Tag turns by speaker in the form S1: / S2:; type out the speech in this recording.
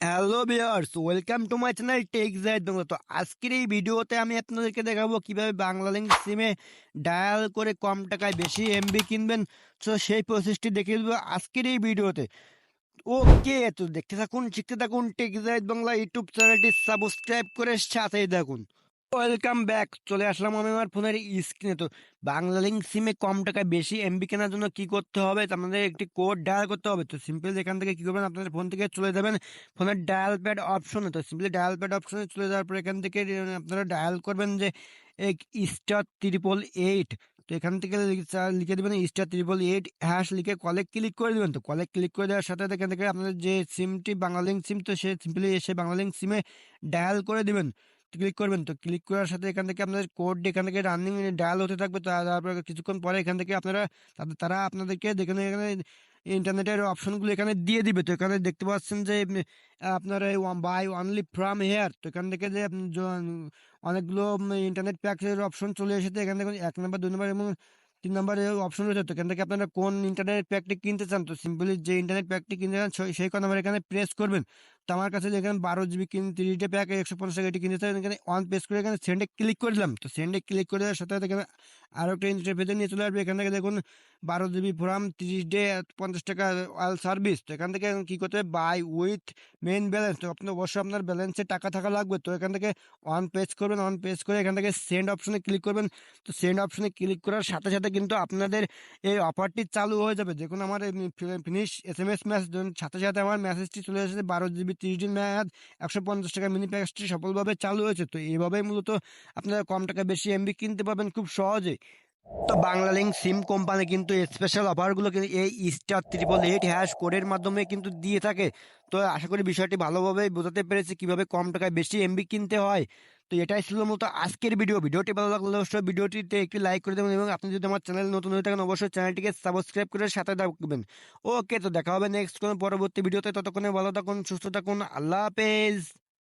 S1: Hello viewers welcome to my channel tech Zide Bangla তো আজকের এই ভিডিওতে আমি আপনাদেরকে দেখাবো কীভাবে বাংলা লিঙ্ক সিমে ডায়াল করে কম টাকায় বেশি এমবি কিনবেন। তো সেই প্রসেসটি দেখে দেবো আজকের এই ভিডিওতে। ওকে, তো দেখতে থাকুন, শিখতে থাকুন টেক জাইড বাংলা ইউটিউব চ্যানেলটি সাবস্ক্রাইব করে সাথেই থাকুন। ওয়েলকাম ব্যাক চলে আসলাম আমি আমার ফোনের স্ক্রিনে। তো বাংলা লিঙ্ক সিমে কম টাকায় বেশি এমবি কেনার জন্য কি করতে হবে? তো আপনাদের একটি কোড ডায়াল করতে হবে। তো সিম্পল এখান থেকে কি করবেন? আপনাদের ফোন থেকে চলে যাবেন ফোনের ডায়াল প্যাড অপশনে তো সিম্পলি ডায়াল প্যাড অপশনে চলে যাওয়ার পর এখান থেকে আপনারা ডায়াল করবেন যে স্টার ত্রিপল এইট তো এখান থেকে লিখে- দেবেন স্টার ত্রিপল এইট হ্যাশ লিখে কলে ক্লিক করে দেবেন। তো কলে ক্লিক করে দেওয়ার সাথে সাথে এখান থেকে আপনাদের যে সিমটি বাংলালিঙ্ক সিম তো সে সিম্পলি এসে বাংলালিঙ্ক সিমে ডায়াল করে দিবেন। ক্লিক করবেন তো ক্লিক করার সাথে এখান থেকে আপনাদের কোড এখান থেকে রানিং ডায়াল হতে থাকবে। তারপরে কিছুক্ষণ পরে এখান থেকে আপনারা তারা আপনাদেরকে দেখেন এখানে ইন্টারনেটের অপশনগুলো এখানে দিয়ে দিবে। তো এখানে দেখতে পাচ্ছেন যে আপনার বাই অনলি ফ্রম হেয়ার তো এখান থেকে যে অনেকগুলো ইন্টারনেট প্যাকের অপশন চলে এসেছে। এখান থেকে এক নম্বর দুই নম্বর এবং তিন নম্বরে অপশন রয়েছে। তো এখান থেকে আপনারা কোন ইন্টারনেট প্যাকটি কিনতে চান? তো সিম্পলি যে ইন্টারনেট প্যাকটি কিনতে চান সেই- কথা এখানে প্রেস করবেন। তো আমার কাছে এখানে বারো জিবি কিন, তিরিশ ডে প্যাক, একশো পঞ্চাশ টাকা এটি কিনতে এখানে অন প্রেস করে এখানে সেন্ডে ক্লিক করে দিলাম। তো সেন্ডে ক্লিক করে দেওয়ার সাথে সাথে এখানে আরও একটা ইন্টারফেসে নিয়ে চলে আসবে। এখান থেকে দেখুন, বারো জিবি ফোরাম তিরিশ ডে, পঞ্চাশ টাকা অয়েল সার্ভিস তো এখান থেকে কী করতে হবে? বাই উইথ মেন ব্যালেন্স তো আপনি অবশ্যই আপনার ব্যালেন্সে টাকা থাকা লাগবে। তো এখান থেকে অন পেজ করবেন অন পেজ করে এখান থেকে সেন্ড অপশনে ক্লিক করবেন। তো সেন্ড অপশনে ক্লিক করার সাথে সাথে কিন্তু আপনাদের এই অফারটি চালু হয়ে যাবে। দেখুন, আমার finish S M S match সাথে সাথে আমার মেসেজটি চলে এসেছে বারো জিবি তিরিশ দিন মেয়াদ একশো পঞ্চাশ টাকা মিনি প্যাকেজটি সফলভাবে চালু হয়েছে। তো এইভাবেই মূলত আপনারা কম টাকা বেশি এমবি কিনতে পারবেন খুব সহজে তো বাংলা লিঙ্ক সিম কোম্পানি কিন্তু স্পেশাল অফারগুলো কিন্তু এই স্টার ত্রিপল এইট হ্যাশ কোডের মাধ্যমে কিন্তু দিয়ে থাকে। তো আশা করি বিষয়টি ভালোভাবে বোঝাতে পেরেছি কীভাবে কম টাকায় বেশি এমবি কিনতে হয়। তো এটাই ছিল মূলত আজকের ভিডিও ভিডিওটি ভালো লাগলে অবশ্যই ভিডিওটিতে একটি লাইক করে দেবেন এবং আপনি যদি আমার চ্যানেল নতুন হয়ে থাকেন, অবশ্যই চ্যানেলটিকে সাবস্ক্রাইব করে সাথে থাকবেন। ওকে তো দেখা হবে নেক্সট কোনো পরবর্তী ভিডিওতে ততক্ষণে ভালো থাকুন, সুস্থ থাকুন, আল্লাহ হাফেজ।